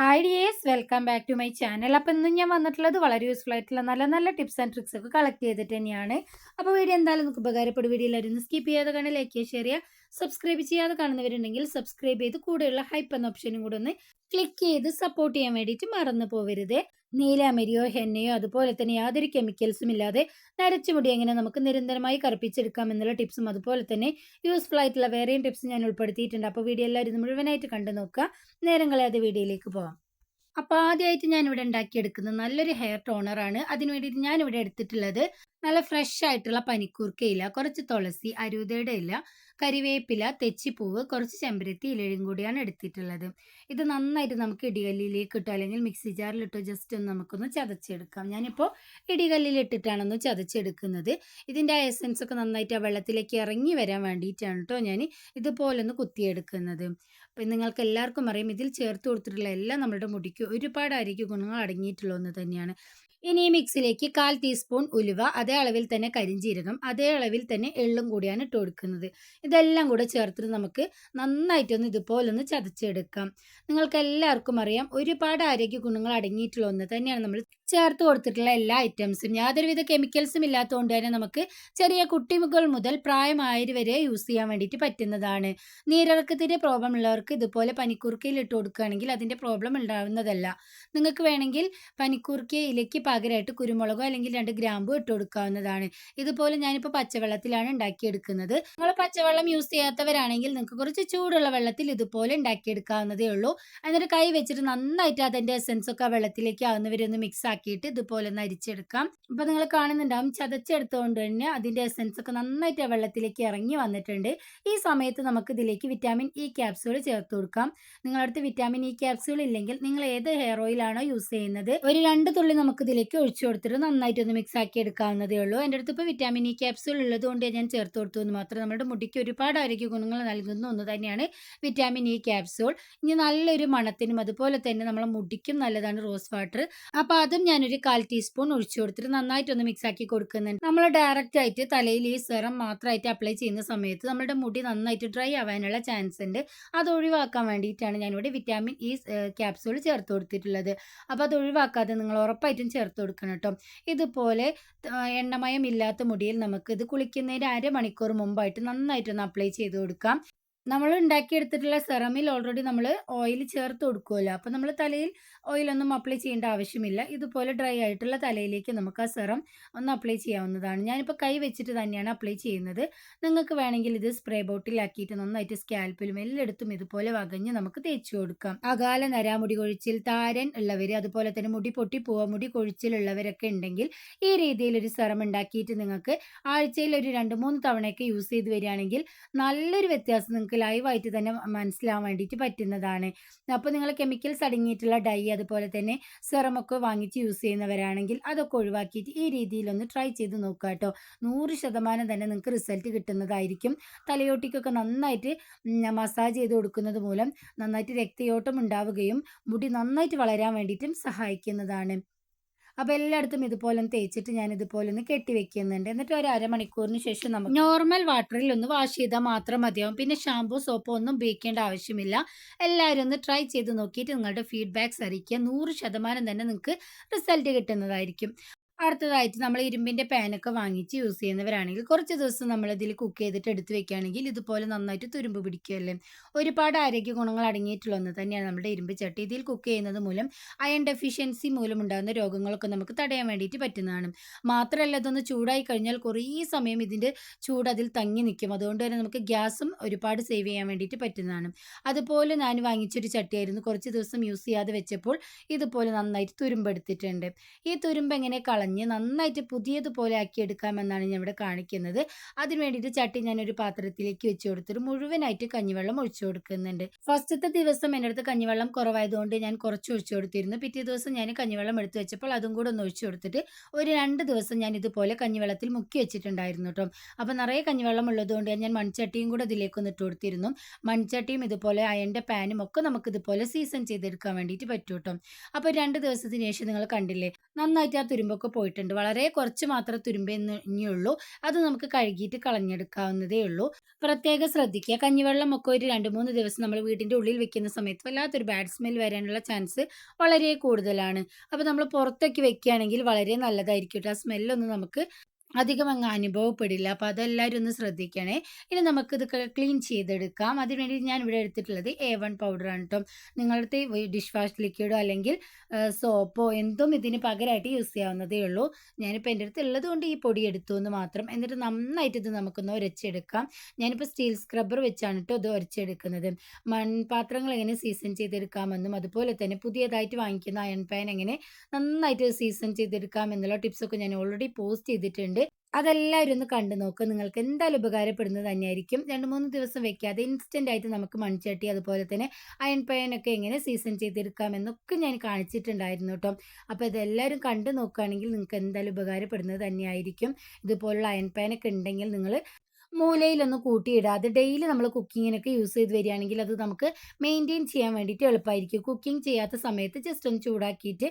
Hi dears welcome back to my channel അപ്പോൾ ഇന്ന് ഞാൻ വന്നിട്ടുള്ളത് വളരെ യൂസ്ഫുൾ ആയിട്ടുള്ള നല്ല നല്ല ടിപ്സ് ആൻഡ് ട്രിക്സ് ഒക്കെ കളക്ട് ചെയ്തിട്ട് തന്നെയാണ്. അപ്പോൾ വീഡിയോ എന്തായാലും നമുക്ക് ഉപകാരപ്പെടും. വീഡിയോ എല്ലാവരും സ്കിപ്പ് ചെയ്യാതെ കാണാൻ ലൈക്ക് ചെയ്യുക ഷെയർ ചെയ്യുക. സബ്സ്ക്രൈബ് ചെയ്യാതെ കാണുന്നവരുണ്ടെങ്കിൽ സബ്സ്ക്രൈബ് ചെയ്ത് കൂടെയുള്ള ഹൈപ്പ് എന്ന ഓപ്ഷനും കൂടെ ഒന്ന് ക്ലിക്ക് ചെയ്ത് സപ്പോർട്ട് ചെയ്യാൻ വേണ്ടിയിട്ട് മറന്നു പോവരുത്. നീലാമരിയോ ഹെന്നയോ അതുപോലെ തന്നെ യാതൊരു കെമിക്കൽസും ഇല്ലാതെ നരച്ച മുടി എങ്ങനെ നമുക്ക് നിരന്തരമായി കറുപ്പിച്ചെടുക്കാം എന്നുള്ള ടിപ്സും അതുപോലെ തന്നെ യൂസ്ഫുൾ ആയിട്ടുള്ള വേറെയും ടിപ്സ് ഞാൻ ഉൾപ്പെടുത്തിയിട്ടുണ്ട്. അപ്പോൾ വീഡിയോ എല്ലാവരും മുഴുവനായിട്ട് കണ്ടു നോക്കുക നേരം കളയാതെ വീഡിയോയിലേക്ക് പോകാം അപ്പോൾ ആദ്യമായിട്ട് ഞാൻ ഇവിടെ ഉണ്ടാക്കിയെടുക്കുന്നത് നല്ലൊരു ഹെയർ ടോണർ ആണ്. അതിന് വേണ്ടിയിട്ട് ഞാൻ ഇവിടെ എടുത്തിട്ടുള്ളത് നല്ല ഫ്രഷ് ആയിട്ടുള്ള പനിക്കൂർക്കയില കുറച്ച് തുളസി അരൂതയുടെ ഇല കരിവേപ്പില തെച്ചിപ്പൂവ് കുറച്ച് ചെമ്പരത്തി ഇലയും കൂടിയാണ് എടുത്തിട്ടുള്ളത്. ഇത് നന്നായിട്ട് നമുക്ക് ഇടികല്ലിലേക്ക് ഇട്ടോ അല്ലെങ്കിൽ മിക്സി ജാറിലിട്ടോ ജസ്റ്റ് ഒന്ന് നമുക്കൊന്ന് ചതച്ചെടുക്കാം. ഞാനിപ്പോൾ ഇടികല്ലിലിട്ടിട്ടാണൊന്ന് ചതച്ചെടുക്കുന്നത്. ഇതിന്റെ ആ എസൻസ് ഒക്കെ നന്നായിട്ട് ആ വെള്ളത്തിലേക്ക് ഇറങ്ങി വരാൻ വേണ്ടിയിട്ടാണ് കേട്ടോ ഞാൻ ഇതുപോലെ ഒന്ന് കുത്തിയെടുക്കുന്നത്. അപ്പം നിങ്ങൾക്ക് എല്ലാവർക്കും അറിയാം ഇതിൽ ചേർത്ത് കൊടുത്തിട്ടുള്ള എല്ലാം നമ്മുടെ മുടിക്ക് ഒരുപാട് ആരോഗ്യ ഗുണങ്ങൾ അടങ്ങിയിട്ടുള്ള ഒന്ന് തന്നെയാണ്. ഇനി മിക്സിലേക്ക് കാൽ ടീസ്പൂൺ ഉലുവ അതേ അളവിൽ തന്നെ കരിഞ്ചീരകം അതേ അളവിൽ തന്നെ എള്ളും കൂടിയാണ് ഇട്ട് കൊടുക്കുന്നത്. ഇതെല്ലാം കൂടെ ചേർത്തിട്ട് നമുക്ക് നന്നായിട്ടൊന്ന് ഇതുപോലെ ഒന്ന് ചതച്ചെടുക്കാം. നിങ്ങൾക്ക് എല്ലാവർക്കും അറിയാം ഒരുപാട് ആരോഗ്യ ഗുണങ്ങൾ അടങ്ങിയിട്ടുള്ള ഒന്ന് തന്നെയാണ് നമ്മൾ ചേർത്ത് കൊടുത്തിട്ടുള്ള എല്ലാ ഐറ്റംസും യാതൊരുവിധ കെമിക്കൽസും ഇല്ലാത്തതുകൊണ്ട് തന്നെ നമുക്ക് ചെറിയ കുട്ടികൾ മുതൽ പ്രായമായവർ വരെ യൂസ് ചെയ്യാൻ വേണ്ടിയിട്ട് പറ്റുന്നതാണ്. നീരിറക്കത്തിന്റെ പ്രോബ്ലം ഉള്ളവർക്ക് ഇതുപോലെ പനിക്കൂർക്കയിൽ ഇട്ട് കൊടുക്കുകയാണെങ്കിൽ അതിന്റെ പ്രോബ്ലം ഉണ്ടാവുന്നതല്ല. നിങ്ങൾക്ക് വേണമെങ്കിൽ പനിക്കൂർക്കയിലേക്ക് പകരമായിട്ട് കുരുമുളകോ അല്ലെങ്കിൽ രണ്ട് ഗ്രാമ്പോ ഇട്ട് കൊടുക്കാവുന്നതാണ്. ഇതുപോലെ ഞാനിപ്പോൾ പച്ചവെള്ളത്തിലാണ് ഉണ്ടാക്കിയെടുക്കുന്നത്. നിങ്ങൾ പച്ചവെള്ളം യൂസ് ചെയ്യാത്തവരാണെങ്കിൽ നിങ്ങൾക്ക് കുറച്ച് ചൂടുള്ള വെള്ളത്തിൽ ഇതുപോലെ ഉണ്ടാക്കിയെടുക്കാവുന്നതേ ഉള്ളൂ. എന്നിട്ട് കൈ വെച്ചിട്ട് നന്നായിട്ട് അതിന്റെ എസെൻസ് ഒക്കെ വെള്ളത്തിലേക്ക് ആവുന്നവരെ ഒന്ന് മിക്സ് ആക്കിയിട്ട് ഇതുപോലെ ഒന്ന് അരിച്ചെടുക്കാം. ഇപ്പം നിങ്ങൾ കാണുന്നുണ്ടാവും ചതച്ചെടുത്തുകൊണ്ട് തന്നെ അതിന്റെ എസെൻസ് ഒക്കെ നന്നായിട്ട് വെള്ളത്തിലേക്ക് ഇറങ്ങി വന്നിട്ടുണ്ട്. ഈ സമയത്ത് നമുക്ക് ഇതിലേക്ക് വിറ്റാമിൻ ഇ ക്യാപ്സ്യൂൾ ചേർത്ത് കൊടുക്കാം. നിങ്ങളടുത്ത് വിറ്റാമിൻ ഇ ക്യാപ്സ്യൂൾ ഇല്ലെങ്കിൽ നിങ്ങൾ ഏത് ഹെയർ ഓയിലാണോ യൂസ് ചെയ്യുന്നത്? ഒരു രണ്ട് തുള്ളി നമുക്ക് ഇതിലേക്ക് ഒഴിച്ചു കൊടുത്തിട്ട് നന്നായിട്ട് ഒന്ന് മിക്സ് ആക്കി എടുക്കാവുന്നതേ ഉള്ളൂ. എന്റെ അടുത്ത് ഇപ്പോൾ വിറ്റാമിൻ ഇ ക്യാപ്സ്യൂൾ ഉള്ളതുകൊണ്ട് ഞാൻ ചേർത്ത് കൊടുത്തു എന്ന് മാത്രം. നമ്മുടെ മുടിക്ക് ഒരുപാട് ആരോഗ്യ ഗുണങ്ങൾ നൽകുന്ന ഒന്ന് തന്നെയാണ് വിറ്റാമിൻ ഇ ക്യാപ്സൂൾ ഇനി നല്ലൊരു മണത്തിനും അതുപോലെ തന്നെ നമ്മളെ മുടിക്കും നല്ലതാണ് റോസ് വാട്ടർ അപ്പോൾ അതും ഞാനൊരു കാൽ ടീസ്പൂൺ ഒഴിച്ചു കൊടുത്തിട്ട് നന്നായിട്ടൊന്ന് മിക്സ് ആക്കി കൊടുക്കുന്നുണ്ട്. നമ്മൾ ഡയറക്റ്റ് ആയിട്ട് തലയിൽ ഈ സെറം മാത്രമായിട്ട് അപ്ലൈ ചെയ്യുന്ന സമയത്ത് നമ്മുടെ മുടി നന്നായിട്ട് ഡ്രൈ ആവാനുള്ള ചാൻസ് ഉണ്ട്. അത് ഒഴിവാക്കാൻ വേണ്ടിയിട്ടാണ് ഞാനിവിടെ വിറ്റാമിൻ ഇ ക്യാപ്സൂൾ ചേർത്ത് കൊടുത്തിട്ടുള്ളത്. അപ്പോൾ അത് ഒഴിവാക്കാതെ നിങ്ങൾ ഉറപ്പായിട്ടും ചേർത്ത് കൊടുക്കണം കേട്ടോ. ഇതുപോലെ എണ്ണമയം ഇല്ലാത്ത മുടിയിൽ നമുക്ക് ഇത് കുളിക്കുന്നതിന് അരമണിക്കൂർ മുമ്പായിട്ട് നന്നായിട്ടൊന്ന് അപ്ലൈ ചെയ്ത് കൊടുക്കാം. നമ്മൾ ഉണ്ടാക്കിയെടുത്തിട്ടുള്ള സെറമിൽ ഓൾറെഡി നമ്മൾ ഓയിൽ ചേർത്ത് കൊടുക്കുമല്ലോ അപ്പോൾ നമ്മൾ തലയിൽ ഓയിലൊന്നും അപ്ലൈ ചെയ്യേണ്ട ആവശ്യമില്ല. ഇതുപോലെ ഡ്രൈ ആയിട്ടുള്ള തലയിലേക്ക് നമുക്ക് ആ സെറം ഒന്ന് അപ്ലൈ ചെയ്യാവുന്നതാണ്. ഞാനിപ്പോൾ കൈ വെച്ചിട്ട് തന്നെയാണ് അപ്ലൈ ചെയ്യുന്നത്. നിങ്ങൾക്ക് വേണമെങ്കിൽ ഇത് സ്പ്രേ ബോട്ടിലാക്കിയിട്ട് നന്നായിട്ട് സ്കാൽപ്പിലും എല്ലായിടത്തും ഇതുപോലെ വകഞ്ഞ് നമുക്ക് തേച്ചു കൊടുക്കാം. അകാല നര മുടി കൊഴിച്ചിൽ താരൻ ഉള്ളവർ അതുപോലെ തന്നെ മുടി പൊട്ടി പോവാ മുടി കൊഴിച്ചിലുള്ളവരൊക്കെ ഉണ്ടെങ്കിൽ ഈ രീതിയിൽ ഒരു സെറം ഉണ്ടാക്കിയിട്ട് നിങ്ങൾക്ക് ആഴ്ചയിൽ ഒരു രണ്ട് മൂന്ന് തവണയൊക്കെ യൂസ് ചെയ്ത് വരികയാണെങ്കിൽ നല്ലൊരു വ്യത്യാസം നിങ്ങൾക്ക് ലൈവായിട്ട് തന്നെ മനസ്സിലാവാൻ വേണ്ടിയിട്ട് പറ്റുന്നതാണ്. അപ്പോൾ നിങ്ങൾ കെമിക്കൽസ് അടങ്ങിയിട്ടുള്ള ഡൈ അതുപോലെ തന്നെ സെറമൊക്കെ വാങ്ങിച്ച് യൂസ് ചെയ്യുന്നവരാണെങ്കിൽ അതൊക്കെ ഒഴിവാക്കിയിട്ട് ഈ രീതിയിലൊന്ന് ട്രൈ ചെയ്ത് നോക്കുക കേട്ടോ. നൂറ് ശതമാനം തന്നെ നിങ്ങൾക്ക് റിസൾട്ട് കിട്ടുന്നതായിരിക്കും. തലയോട്ടിക്കൊക്കെ നന്നായിട്ട് മസാജ് ചെയ്ത് കൊടുക്കുന്നത് മൂലം നന്നായിട്ട് രക്തയോട്ടം ഉണ്ടാവുകയും മുടി നന്നായിട്ട് വളരാൻ വേണ്ടിയിട്ടും സഹായിക്കുന്നതാണ്. അപ്പോൾ എല്ലായിടത്തും ഇതുപോലെ ഒന്ന് തേച്ചിട്ട് ഞാൻ ഇതുപോലെ ഒന്ന് കെട്ടി വെക്കുന്നുണ്ട്. എന്നിട്ട് ഒരു അരമണിക്കൂറിന് ശേഷം നമുക്ക് നോർമൽ വാട്ടറിൽ ഒന്ന് വാഷ് ചെയ്താൽ മാത്രം മതിയാവും. പിന്നെ ഷാമ്പൂ സോപ്പോ ഒന്നും ഉപയോഗിക്കേണ്ട ആവശ്യമില്ല. എല്ലാവരും ഒന്ന് ട്രൈ ചെയ്ത് നോക്കിയിട്ട് നിങ്ങളുടെ ഫീഡ്ബാക്ക്സ് അറിയിക്കുക നൂറ് ശതമാനം തന്നെ നിങ്ങൾക്ക് റിസൾട്ട് കിട്ടുന്നതായിരിക്കും. അടുത്തതായിട്ട് നമ്മൾ ഇരുമ്പിന്റെ പാനൊക്കെ വാങ്ങിച്ച് യൂസ് ചെയ്യുന്നവരാണെങ്കിൽ കുറച്ച് ദിവസം നമ്മൾ ഇതിൽ കുക്ക് ചെയ്തിട്ട് എടുത്ത് വെക്കുകയാണെങ്കിൽ ഇതുപോലെ നന്നായിട്ട് തുരുമ്പ് പിടിക്കുകയല്ലേ ഒരുപാട് ആരോഗ്യ ഗുണങ്ങൾ അടങ്ങിയിട്ടുള്ള ഒന്ന് തന്നെയാണ് നമ്മുടെ ഇരുമ്പ് ചട്ടി. ഇതിൽ കുക്ക് ചെയ്യുന്നത് മൂലം അയൺ ഡെഫിഷ്യൻസി മൂലം ഉണ്ടാകുന്ന രോഗങ്ങളൊക്കെ നമുക്ക് തടയാൻ വേണ്ടിയിട്ട് പറ്റുന്നതാണ്. മാത്രമല്ല ഇതൊന്ന് ചൂടായി കഴിഞ്ഞാൽ കുറേ സമയം ഇതിന്റെ ചൂട് അതിൽ തങ്ങി നിൽക്കും. അതുകൊണ്ട് തന്നെ നമുക്ക് ഗ്യാസും ഒരുപാട് സേവ് ചെയ്യാൻ വേണ്ടിയിട്ട് പറ്റുന്നതാണ്. അതുപോലെ ഞാൻ വാങ്ങിച്ചൊരു ചട്ടിയായിരുന്നു. കുറച്ച് ദിവസം യൂസ് ചെയ്യാതെ വെച്ചപ്പോൾ ഇതുപോലെ നന്നായിട്ട് തുരുമ്പെടുത്തിട്ടുണ്ട്. ഈ തുരുമ്പ് എങ്ങനെ കളഞ്ഞ് കളഞ്ഞ് നന്നായിട്ട് പുതിയതുപോലെ ആക്കി എടുക്കാമെന്നാണ് ഞാൻ ഇവിടെ കാണിക്കുന്നത്. അതിന് വേണ്ടിയിട്ട് ചട്ടി ഒരു പാത്രത്തിലേക്ക് വെച്ച് കൊടുത്തിട്ട് മുഴുവനായിട്ട് കഞ്ഞിവെള്ളം ഒഴിച്ചു കൊടുക്കുന്നുണ്ട്. ഫസ്റ്റത്തെ ദിവസം എന്റെ അടുത്ത് കഞ്ഞിവെള്ളം കുറവായതുകൊണ്ട് ഞാൻ കുറച്ച് ഒഴിച്ചു കൊടുത്തിരുന്നു. പിറ്റേ ദിവസം ഞാൻ കഞ്ഞിവെള്ളം എടുത്തു വെച്ചപ്പോൾ അതും കൂടെ ഒന്ന് ഒഴിച്ചു കൊടുത്തിട്ട് ഒരു രണ്ട് ദിവസം ഞാൻ ഇതുപോലെ കഞ്ഞിവെള്ളത്തിൽ മുക്കി വെച്ചിട്ടുണ്ടായിരുന്നു കേട്ടോ. അപ്പോൾ നിറയെ കഞ്ഞിവെള്ളം ഉള്ളതുകൊണ്ട് ഞാൻ മൺചട്ടിയും കൂടെ ഇതിലേക്ക് ഒന്ന് ഇട്ട് കൊടുത്തിരുന്നു. മൺചട്ടിയും ഇതുപോലെ അയന്റെ പാനും ഒക്കെ നമുക്ക് ഇതുപോലെ സീസൺ ചെയ്തെടുക്കാൻ വേണ്ടിയിട്ട് പറ്റും കേട്ടോ. അപ്പോൾ രണ്ട് ദിവസത്തിന് ശേഷം നിങ്ങൾ കണ്ടില്ലേ നന്നായിട്ട് ആ തുരുമ്പൊക്കെ പോയിട്ടുണ്ട്. വളരെ കുറച്ച് മാത്രം തുരുമ്പ് ഇനിയുള്ളൂ. അത് നമുക്ക് കഴുകിയിട്ട് കളഞ്ഞെടുക്കാവുന്നതേ ഉള്ളൂ. പ്രത്യേകം ശ്രദ്ധിക്കുക. കഞ്ഞിവെള്ളം ഒക്കെ ഒരു രണ്ട് മൂന്ന് ദിവസം നമ്മൾ വീടിന്റെ ഉള്ളിൽ വെക്കുന്ന സമയത്ത് വല്ലാത്തൊരു ബാഡ് സ്മെൽ വരാനുള്ള ചാൻസ് വളരെ കൂടുതലാണ്. അപ്പോൾ നമ്മൾ പുറത്തേക്ക് വെക്കുകയാണെങ്കിൽ വളരെ നല്ലതായിരിക്കും ആ സ്മെല്ലൊന്നും നമുക്ക് അധികം അങ്ങ് അനുഭവപ്പെടില്ല. അപ്പോൾ അതെല്ലാവരും ഒന്ന് ശ്രദ്ധിക്കണേ. ഇനി നമുക്കിത് ക്ലീൻ ചെയ്തെടുക്കാം. അതിനുവേണ്ടി ഞാൻ ഇവിടെ എടുത്തിട്ടുള്ളത് എ വൺ പൗഡറാണ് കേട്ടോ നിങ്ങളുടെ ഡിഷ് വാഷ് ലിക്വിഡോ അല്ലെങ്കിൽ സോപ്പോ എന്തും ഇതിന് പകരമായിട്ട് യൂസ് ചെയ്യാവുന്നതേ ഉള്ളൂ. ഞാനിപ്പോൾ എന്റെ അടുത്ത് ഉള്ളത് കൊണ്ട് ഈ പൊടി എടുത്തു എന്ന് മാത്രം. എന്നിട്ട് നന്നായിട്ട് ഇത് നമുക്കൊന്ന് ഉരച്ചെടുക്കാം ഞാനിപ്പോൾ സ്റ്റീൽ സ്ക്രബ്ബർ വെച്ചാണ് കേട്ടോ ഇത് ഉരച്ചെടുക്കുന്നത് മൺപാത്രങ്ങൾ എങ്ങനെ സീസൺ ചെയ്തെടുക്കാമെന്നും അതുപോലെ തന്നെ പുതിയതായിട്ട് വാങ്ങിക്കുന്ന അയൺ പാൻ എങ്ങനെ നന്നായിട്ട് സീസൺ ചെയ്തെടുക്കാം എന്നുള്ള ടിപ്സൊക്കെ ഞാൻ ഓൾറെഡി പോസ്റ്റ് ചെയ്തിട്ടുണ്ട്. അതെല്ലാവരും ഒന്ന് കണ്ടു നോക്കുക നിങ്ങൾക്ക് എന്തായാലും ഉപകാരപ്പെടുന്നത് തന്നെയായിരിക്കും. രണ്ട് മൂന്ന് ദിവസം വെക്കാതെ ഇൻസ്റ്റന്റ് ആയിട്ട് നമുക്ക് മൺചട്ടി അതുപോലെ തന്നെ അയൺ പയനൊക്കെ എങ്ങനെ സീസൺ ചെയ്തെടുക്കാമെന്നൊക്കെ ഞാൻ കാണിച്ചിട്ടുണ്ടായിരുന്നു കേട്ടോ. അപ്പോൾ ഇതെല്ലാവരും കണ്ടു നോക്കുകയാണെങ്കിൽ നിങ്ങൾക്ക് എന്തായാലും ഉപകാരപ്പെടുന്നത് തന്നെയായിരിക്കും. ഇതുപോലുള്ള അയൺ പയനൊക്കെ ഉണ്ടെങ്കിൽ നിങ്ങൾ മൂലയിലൊന്ന് കൂട്ടിയിടാതെ ഡെയിലി നമ്മൾ കുക്കിങ്ങിനൊക്കെ യൂസ് ചെയ്ത് വരികയാണെങ്കിൽ അത് നമുക്ക് മെയിന്റെയിൻ ചെയ്യാൻ വേണ്ടിയിട്ട് എളുപ്പമായിരിക്കും കുക്കിംഗ് ചെയ്യാത്ത സമയത്ത് ജസ്റ്റ് ഒന്ന് ചൂടാക്കിയിട്ട്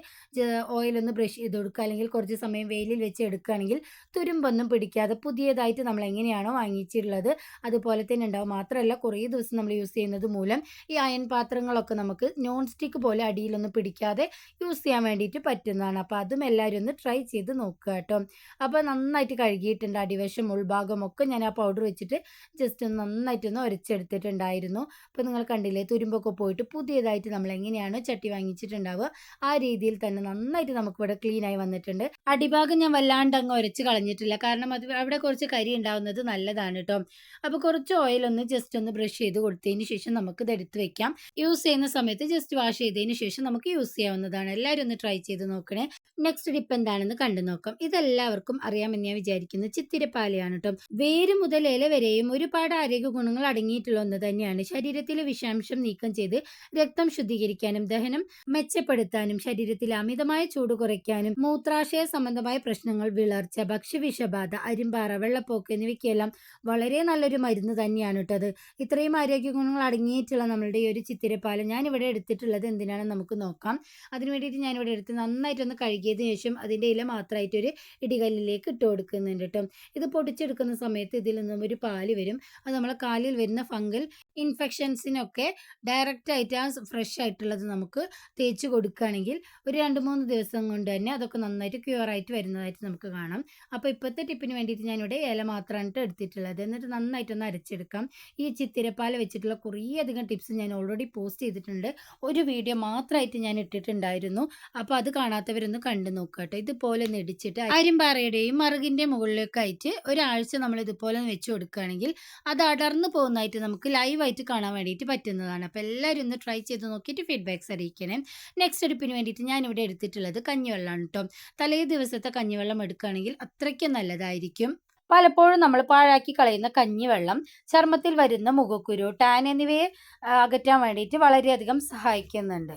ഓയിലൊന്ന് ബ്രഷ് ചെയ്ത് കൊടുക്കുക. അല്ലെങ്കിൽ കുറച്ച് സമയം വെയിലിൽ വെച്ച് എടുക്കുകയാണെങ്കിൽ തുരുമ്പൊന്നും പിടിക്കാതെ പുതിയതായിട്ട് നമ്മൾ എങ്ങനെയാണോ വാങ്ങിച്ചിട്ടുള്ളത് അതുപോലെ തന്നെ ഉണ്ടാവും. മാത്രമല്ല കുറേ ദിവസം നമ്മൾ യൂസ് ചെയ്യുന്നത് മൂലം ഈ അയൺ പാത്രങ്ങളൊക്കെ നമുക്ക് നോൺ സ്റ്റിക്ക് പോലെ അടിയിലൊന്നും പിടിക്കാതെ യൂസ് ചെയ്യാൻ വേണ്ടിയിട്ട് പറ്റുന്നതാണ്. അപ്പോൾ അതും എല്ലാവരും ഒന്ന് ട്രൈ ചെയ്ത് നോക്കുക കേട്ടോ. അപ്പോൾ നന്നായിട്ട് കഴുകിയിട്ടുണ്ട് അടിവശം ഉൾഭാഗം ഒക്കെ ഞാൻ ആ പൗഡർ വെച്ചിട്ട് ജസ്റ്റ് ഒന്ന് നന്നായിട്ടൊന്ന് ഉരച്ചെടുത്തിട്ടുണ്ടായിരുന്നു അപ്പോൾ നിങ്ങൾ കണ്ടില്ലേ തുരുമ്പൊക്കെ പോയിട്ട് പുതിയതായിട്ട് നമ്മൾ എങ്ങനെയാണോ ചട്ടി വാങ്ങിച്ചിട്ടുണ്ടാവുക ആ രീതിയിൽ തന്നെ നന്നായിട്ട് നമുക്കിവിടെ ക്ലീൻ ആയി വന്നിട്ടുണ്ട്. അടിഭാഗം ഞാൻ വല്ലാണ്ട് അങ്ങ് ഉരച്ച് കളഞ്ഞിട്ടില്ല കാരണം അത് അവിടെ കുറച്ച് കരി ഉണ്ടാവുന്നത് നല്ലതാണ് കേട്ടോ അപ്പോൾ കുറച്ച് ഓയിലൊന്ന് ജസ്റ്റ് ഒന്ന് ബ്രഷ് ചെയ്ത് കൊടുത്തതിന് ശേഷം നമുക്ക് ഇത് എടുത്ത് വെക്കാം. യൂസ് ചെയ്യുന്ന സമയത്ത് ജസ്റ്റ് വാഷ് ചെയ്തതിന് ശേഷം നമുക്ക് യൂസ് ചെയ്യാവുന്നതാണ്. എല്ലാവരും ഒന്ന് ട്രൈ ചെയ്ത് നോക്കണേ. നെക്സ്റ്റ് ഡിപ്പ് എന്താണെന്ന് കണ്ടു നോക്കാം. ഇതെല്ലാവർക്കും അറിയാമെന്ന് ഞാൻ വിചാരിക്കുന്നു. ചിത്തിരപ്പാലയാണ് കേട്ടോ വേര് മുതൽ ഇല വരെയും ഒരുപാട് ആരോഗ്യ ഗുണങ്ങൾ അടങ്ങിയിട്ടുള്ള ഒന്ന് തന്നെയാണ്. ശരീരത്തിലെ വിഷാംശം നീക്കം ചെയ്ത് രക്തം ശുദ്ധീകരിക്കാനും ദഹനം മെച്ചപ്പെടുത്താനും ശരീരത്തിലെ അമിതമായ ചൂട് കുറയ്ക്കാനും മൂത്രാശയ സംബന്ധമായ പ്രശ്നങ്ങൾ വിളർച്ച ഭക്ഷ്യവിഷബാധ അരിമ്പാറ വെള്ളപ്പോക്ക് എന്നിവയ്ക്കെല്ലാം വളരെ നല്ലൊരു മരുന്ന് തന്നെയാണ് കേട്ടത് ഇത്രയും ആരോഗ്യ ഗുണങ്ങൾ അടങ്ങിയിട്ടുള്ള നമ്മളുടെ ഈ ഒരു ചിത്തിരപ്പാലം ഇവിടെ എടുത്തിട്ടുള്ളത് എന്തിനാണെന്ന് നമുക്ക് നോക്കാം. അതിന് വേണ്ടിയിട്ട് ഞാനിവിടെ എടുത്ത് നന്നായിട്ടൊന്ന് കഴുകിയതിന് ശേഷം അതിന്റെ ഇല മാത്രമായിട്ടൊരു ഇടികല്ലിലേക്ക് ഇട്ട് കൊടുക്കുന്നുണ്ട് കേട്ടോ. ഇത് പൊടിച്ചെടുക്കുന്ന സമയത്ത് ഇതിൽ നിന്നും ഒരു പാൽ വരും. അത് നമ്മളെ കാലിൽ വരുന്ന ഫംഗൽ ഇൻഫെക്ഷൻസിനൊക്കെ ഡയറക്റ്റ് ആയിട്ട് ആ ഫ്രഷ് ആയിട്ടുള്ളത് നമുക്ക് തേച്ച് കൊടുക്കുകയാണെങ്കിൽ ഒരു രണ്ട് മൂന്ന് ദിവസം കൊണ്ട് തന്നെ അതൊക്കെ നന്നായിട്ട് ക്യൂർ ആയിട്ട് വരുന്നതായിട്ട് നമുക്ക് കാണാം. അപ്പോൾ ഇപ്പോഴത്തെ ടിപ്പിന് വേണ്ടിയിട്ട് ഞാനിവിടെ ഇല മാത്രമാണ് എടുത്തിട്ടുള്ളത്. എന്നിട്ട് നന്നായിട്ടൊന്ന് അരച്ചെടുക്കാം. ഈ ചിത്തിരപ്പാല വെച്ചിട്ടുള്ള കുറേ അധികം ടിപ്സ് ഞാൻ ഓൾറെഡി പോസ്റ്റ് ചെയ്തിട്ടുണ്ട്. ഒരു വീഡിയോ മാത്രമായിട്ട് ഞാൻ ഇട്ടിട്ടുണ്ടായിരുന്നു. അപ്പോൾ അത് കാണാത്തവരൊന്ന് കണ്ടു നോക്കുക കേട്ടോ ഇതുപോലെ ഒന്ന് ഇടിച്ചിട്ട് അരിമ്പാറയുടെയും മറുകിന്റെ മുകളിലേക്കായിട്ട് ഒരാഴ്ച നമ്മൾ ഇതുപോലെ വെച്ച് കൊടുക്കുകയാണെങ്കിൽ അത് അടർന്നു പോകുന്നതായിട്ട് നമുക്ക് ലൈവായിട്ട് കാണാൻ വേണ്ടിയിട്ട് പറ്റുന്നതാണ്. അപ്പോൾ എല്ലാവരും ഒന്ന് ട്രൈ ചെയ്ത് നോക്കിയിട്ട് ഫീഡ്ബാക്ക്സ് അറിയിക്കണേ. നെക്സ്റ്റ് എടുപ്പിന് വേണ്ടിയിട്ട് ഞാൻ ഇവിടെ എടുത്തിട്ടുള്ളത് കഞ്ഞിവെള്ളമാണ് കേട്ടോ തലേ ദിവസത്തെ കഞ്ഞിവെള്ളം എടുക്കുകയാണെങ്കിൽ അത്രയ്ക്ക് നല്ലതായിരിക്കും. പലപ്പോഴും നമ്മൾ പാഴാക്കി കളയുന്ന കഞ്ഞിവെള്ളം ചർമ്മത്തിൽ വരുന്ന മുഖക്കുരു ടാൻ എന്നിവയെ അകറ്റാൻ വേണ്ടിയിട്ട് വളരെയധികം സഹായിക്കുന്നുണ്ട്.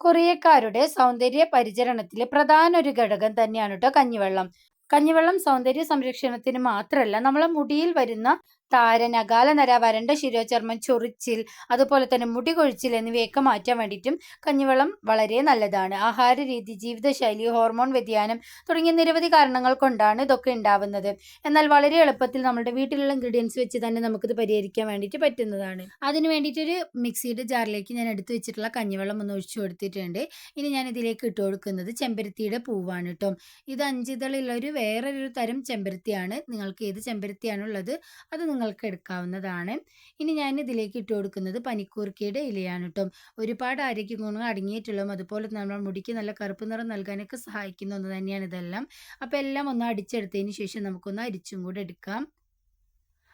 കൊറിയക്കാരുടെ സൗന്ദര്യ പരിചരണത്തിലെ പ്രധാന ഒരു ഘടകം തന്നെയാണ് കേട്ടോ കഞ്ഞിവെള്ളം. കഞ്ഞിവെള്ളം സൗന്ദര്യ സംരക്ഷണത്തിന് മാത്രമല്ല നമ്മളെ മുടിയിൽ വരുന്ന താരൻ അകാല നര വരണ്ട ശിരോചർമ്മം ചൊറിച്ചിൽ അതുപോലെ തന്നെ മുടി കൊഴിച്ചിൽ എന്നിവയൊക്കെ മാറ്റാൻ വേണ്ടിയിട്ടും കഞ്ഞിവെള്ളം വളരെ നല്ലതാണ്. ആഹാര രീതി ജീവിതശൈലി ഹോർമോൺ വ്യതിയാനം തുടങ്ങിയ നിരവധി കാരണങ്ങൾ കൊണ്ടാണ് ഇതൊക്കെ ഉണ്ടാവുന്നത്. എന്നാൽ വളരെ എളുപ്പത്തിൽ നമ്മുടെ വീട്ടിലുള്ള ഇൻഗ്രീഡിയൻസ് വെച്ച് തന്നെ നമുക്കിത് പരിഹരിക്കാൻ വേണ്ടിയിട്ട് പറ്റുന്നതാണ്. അതിന് വേണ്ടിയിട്ടൊരു മിക്സിയുടെ ജാറിലേക്ക് ഞാൻ എടുത്തു വെച്ചിട്ടുള്ള കഞ്ഞിവെള്ളം ഒന്ന് ഒഴിച്ചു കൊടുത്തിട്ടുണ്ട്. ഇനി ഞാൻ ഇതിലേക്ക് ഇട്ട് കൊടുക്കുന്നത് ചെമ്പരത്തിയുടെ പൂവാണ് കേട്ടോ ഇത് അഞ്ചിതളുള്ള ഒരു വേറൊരു തരം ചെമ്പരത്തിയാണ്. നിങ്ങൾക്ക് ഏത് ചെമ്പരത്തിയാണുള്ളത് അത് നിങ്ങൾക്ക് എടുക്കാവുന്നതാണ്. ഇനി ഞാൻ ഇതിലേക്ക് ഇട്ട് കൊടുക്കുന്നത് പനിക്കൂർക്കയുടെ ഇലയാണ് കേട്ടോ ഒരുപാട് ആരോഗ്യ ഗുണങ്ങൾ അടങ്ങിയിട്ടുള്ളതും അതുപോലെ നമ്മുടെ മുടിക്ക് നല്ല കറുപ്പ് നിറം നൽകാനൊക്കെ സഹായിക്കുന്ന ഒന്ന് തന്നെയാണ് ഇതെല്ലാം. അപ്പോൾ എല്ലാം ഒന്ന് അടിച്ചെടുത്തതിന് ശേഷം നമുക്കൊന്ന് അരിച്ചും കൂടെ എടുക്കാം.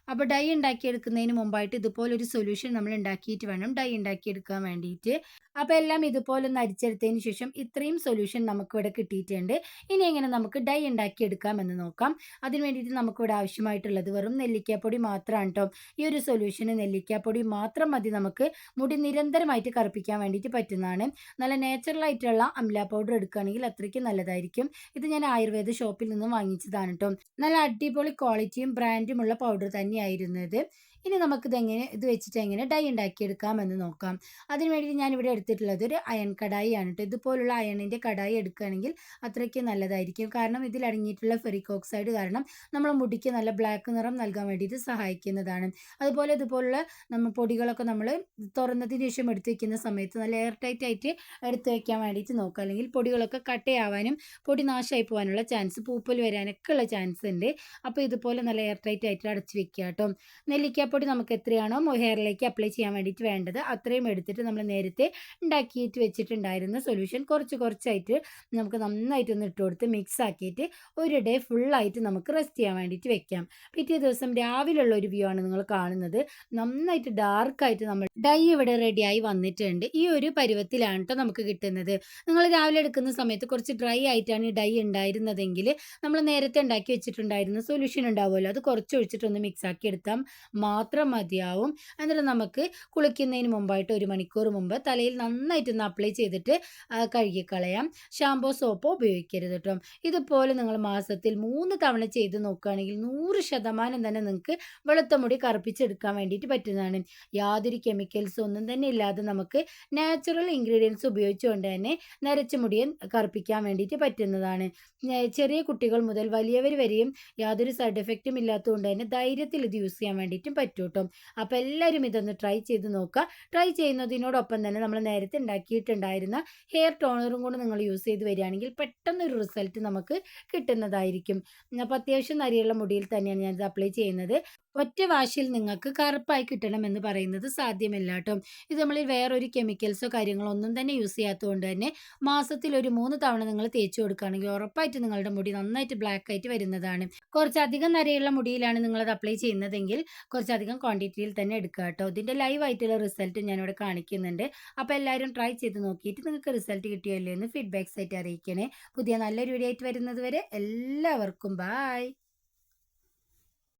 അപ്പോൾ ഡൈ ഉണ്ടാക്കിയെടുക്കുന്നതിന് മുമ്പായിട്ട് ഇതുപോലൊരു സൊല്യൂഷൻ നമ്മൾ ഉണ്ടാക്കിയിട്ട് വേണം ഡൈ ഉണ്ടാക്കിയെടുക്കാൻ വേണ്ടിയിട്ട്. അപ്പോൾ എല്ലാം ഇതുപോലെ ഒന്ന് അരിച്ചെടുത്തതിന് ശേഷം ഇത്രയും സൊല്യൂഷൻ നമുക്കിവിടെ കിട്ടിയിട്ടുണ്ട്. ഇനി എങ്ങനെ നമുക്ക് ഡൈ ഉണ്ടാക്കിയെടുക്കാം എന്ന് നോക്കാം. അതിന് വേണ്ടിയിട്ട് നമുക്കിവിടെ ആവശ്യമായിട്ടുള്ളത് വെറും നെല്ലിക്കാപ്പൊടി മാത്രമാണ് കേട്ടോ ഈ ഒരു സൊല്യൂഷന് നെല്ലിക്കാപ്പൊടി മാത്രം മതി നമുക്ക്. മുടി നിരന്തരമായിട്ട് കറുപ്പിക്കാൻ വേണ്ടിയിട്ട് പറ്റുന്നതാണ്. നല്ല നാച്ചുറൽ ആയിട്ടുള്ള അംല പൗഡർ എടുക്കുകയാണെങ്കിൽ അത്രയ്ക്ക് നല്ലതായിരിക്കും. ഇത് ഞാൻ ആയുർവേദ ഷോപ്പിൽ നിന്നും വാങ്ങിച്ചതാണ് കേട്ടോ നല്ല അടിപൊളി ക്വാളിറ്റിയും ബ്രാൻഡുമുള്ള പൗഡർ തന്നെയായിരുന്നു ഇത് ഇനി നമുക്കിത് എങ്ങനെ ഇത് വെച്ചിട്ട് എങ്ങനെ ഡൈ ഉണ്ടാക്കിയെടുക്കാമെന്ന് നോക്കാം. അതിന് വേണ്ടി ഇവിടെ എടുത്തിട്ടുള്ളത് ഒരു അയൺ കടായിയാണ് കേട്ടോ ഇതുപോലുള്ള അയണിന്റെ കടായി എടുക്കുകയാണെങ്കിൽ അത്രയ്ക്ക് നല്ലതായിരിക്കും. കാരണം ഇതിൽ അടങ്ങിയിട്ടുള്ള ഫെറിക് ഓക്സൈഡ് കാരണം നമ്മൾ മുടിക്ക് നല്ല ബ്ലാക്ക് നിറം നൽകാൻ വേണ്ടിയിട്ട് സഹായിക്കുന്നതാണ്. അതുപോലെ ഇതുപോലുള്ള നമ്മൾ പൊടികളൊക്കെ നമ്മൾ തുറന്നതിന് ശേഷം എടുത്തു വയ്ക്കുന്ന സമയത്ത് നല്ല എയർ ടൈറ്റ് ആയിട്ട് എടുത്തു വയ്ക്കാൻ വേണ്ടിയിട്ട് നോക്കുക. അല്ലെങ്കിൽ പൊടികളൊക്കെ കട്ടയാവാനും പൊടി നാശമായി പോകാനുള്ള ചാൻസ് പൂപ്പൽ വരാനൊക്കെ ഉള്ള ചാൻസ് ഉണ്ട്. അപ്പോൾ ഇതുപോലെ നല്ല എയർ ടൈറ്റ് ആയിട്ട് അടച്ചു വെക്കുക കേട്ടോ നെല്ലിക്കാപ്പൊടി നമുക്ക് എത്രയാണോ ഹെയറിലേക്ക് അപ്ലൈ ചെയ്യാൻ വേണ്ടിയിട്ട് വേണ്ടത് അത്രയും എടുത്തിട്ട് നമ്മൾ നേരത്തെ ഉണ്ടാക്കിയിട്ട് വെച്ചിട്ടുണ്ടായിരുന്ന സൊല്യൂഷൻ കുറച്ച് കുറച്ചായിട്ട് നമുക്ക് നന്നായിട്ട് ഒന്ന് ഇട്ട് കൊടുത്ത് മിക്സ് ആക്കിയിട്ട് ഒരു ഡേ ഫുള്ളായിട്ട് നമുക്ക് റെസ്റ്റ് ചെയ്യാൻ വേണ്ടിയിട്ട് വെക്കാം. പിറ്റേ ദിവസം രാവിലെയുള്ള ഒരു വ്യൂ ആണ് നിങ്ങൾ കാണുന്നത്. നന്നായിട്ട് ഡാർക്കായിട്ട് നമ്മൾ ഡൈ ഇവിടെ റെഡിയായി വന്നിട്ടുണ്ട്. ഈ ഒരു പരുവത്തിലാണ് കേട്ടോ നമുക്ക് കിട്ടുന്നത്. നിങ്ങൾ രാവിലെ എടുക്കുന്ന സമയത്ത് കുറച്ച് ഡ്രൈ ആയിട്ടാണ് ഈ ഡൈ ഉണ്ടായിരുന്നതെങ്കിൽ നമ്മൾ നേരത്തെ ഉണ്ടാക്കി വെച്ചിട്ടുണ്ടായിരുന്ന സൊല്യൂഷൻ ഉണ്ടാവുമല്ലോ. അത് കുറച്ച് ഒഴിച്ചിട്ടൊന്ന് മിക്സ് ആക്കി എടുത്താൽ മാത്രം മതിയാവും. എന്നിട്ട് നമുക്ക് കുളിക്കുന്നതിന് മുമ്പായിട്ട് ഒരു മണിക്കൂർ മുമ്പ് തലയിൽ നന്നായിട്ടൊന്ന് അപ്ലൈ ചെയ്തിട്ട് കഴുകിക്കളയാം. ഷാമ്പോ സോപ്പോ ഉപയോഗിക്കരുത് കേട്ടോ ഇതുപോലെ നിങ്ങൾ മാസത്തിൽ മൂന്ന് തവണ ചെയ്ത് നോക്കുകയാണെങ്കിൽ നൂറ് ശതമാനം തന്നെ നിങ്ങൾക്ക് വെളുത്ത മുടി കറുപ്പിച്ചെടുക്കാൻ വേണ്ടിയിട്ട് പറ്റുന്നതാണ്. യാതൊരു കെമിക്കൽസും ഒന്നും തന്നെ ഇല്ലാതെ നമുക്ക് നാച്ചുറൽ ഇൻഗ്രീഡിയൻസ് ഉപയോഗിച്ചുകൊണ്ട് തന്നെ നരച്ച മുടിയൻ കറുപ്പിക്കാൻ വേണ്ടിയിട്ട് പറ്റുന്നതാണ്. ചെറിയ കുട്ടികൾ മുതൽ വലിയവർ വരെയും യാതൊരു സൈഡ് എഫക്റ്റും ഇല്ലാത്തതുകൊണ്ട് തന്നെ ധൈര്യത്തിൽ ഇത് യൂസ് ചെയ്യാൻ വേണ്ടിയിട്ടും പറ്റും കേട്ടോ അപ്പോൾ എല്ലാവരും ഇതൊന്ന് ട്രൈ ചെയ്ത് നോക്കുക ട്രൈ ചെയ്യുന്നതിനോടൊപ്പം തന്നെ നമ്മൾ നേരത്തെ ഉണ്ടാക്കിയിട്ടുണ്ടായിരുന്ന ഹെയർ ടോണറും കൂടെ നിങ്ങൾ യൂസ് ചെയ്ത് വരികയാണെങ്കിൽ പെട്ടെന്നൊരു റിസൾട്ട് നമുക്ക് കിട്ടുന്നതായിരിക്കും. അപ്പോൾ അത്യാവശ്യം നരിയുള്ള മുടിയിൽ തന്നെയാണ് ഞാനിത് അപ്ലൈ ചെയ്യുന്നത്. ഒറ്റ വാശിൽ നിങ്ങൾക്ക് കറുപ്പായി കിട്ടണം എന്ന് പറയുന്നത് സാധ്യമല്ല കേട്ടോ. ഇത് നമ്മൾ വേറൊരു കെമിക്കൽസോ കാര്യങ്ങളോ ഒന്നും തന്നെ യൂസ് ചെയ്യാത്തതുകൊണ്ട് തന്നെ മാസത്തിൽ ഒരു മൂന്ന് തവണ നിങ്ങൾ തേച്ച് കൊടുക്കുകയാണെങ്കിൽ ഉറപ്പായിട്ട് നിങ്ങളുടെ മുടി നന്നായിട്ട് ബ്ലാക്ക് ആയിട്ട് വരുന്നതാണ്. കുറച്ചധികം നരയുള്ള മുടിയിലാണ് നിങ്ങളത് അപ്ലൈ ചെയ്യുന്നതെങ്കിൽ കുറച്ചധികം ക്വാണ്ടിറ്റിയിൽ തന്നെ എടുക്കുക കേട്ടോ. ഇതിന്റെ ലൈവ് ആയിട്ടുള്ള റിസൾട്ട് ഞാനിവിടെ കാണിക്കുന്നുണ്ട്. അപ്പോൾ എല്ലാവരും ട്രൈ ചെയ്ത് നോക്കിയിട്ട് നിങ്ങൾക്ക് റിസൾട്ട് കിട്ടിയോ എന്ന് ഫീഡ്ബാക്സ് ആയിട്ട് അറിയിക്കണേ. പുതിയ നല്ലൊരു വീഡിയോ ആയിട്ട് വരുന്നത് വരെ എല്ലാവർക്കും ബായ്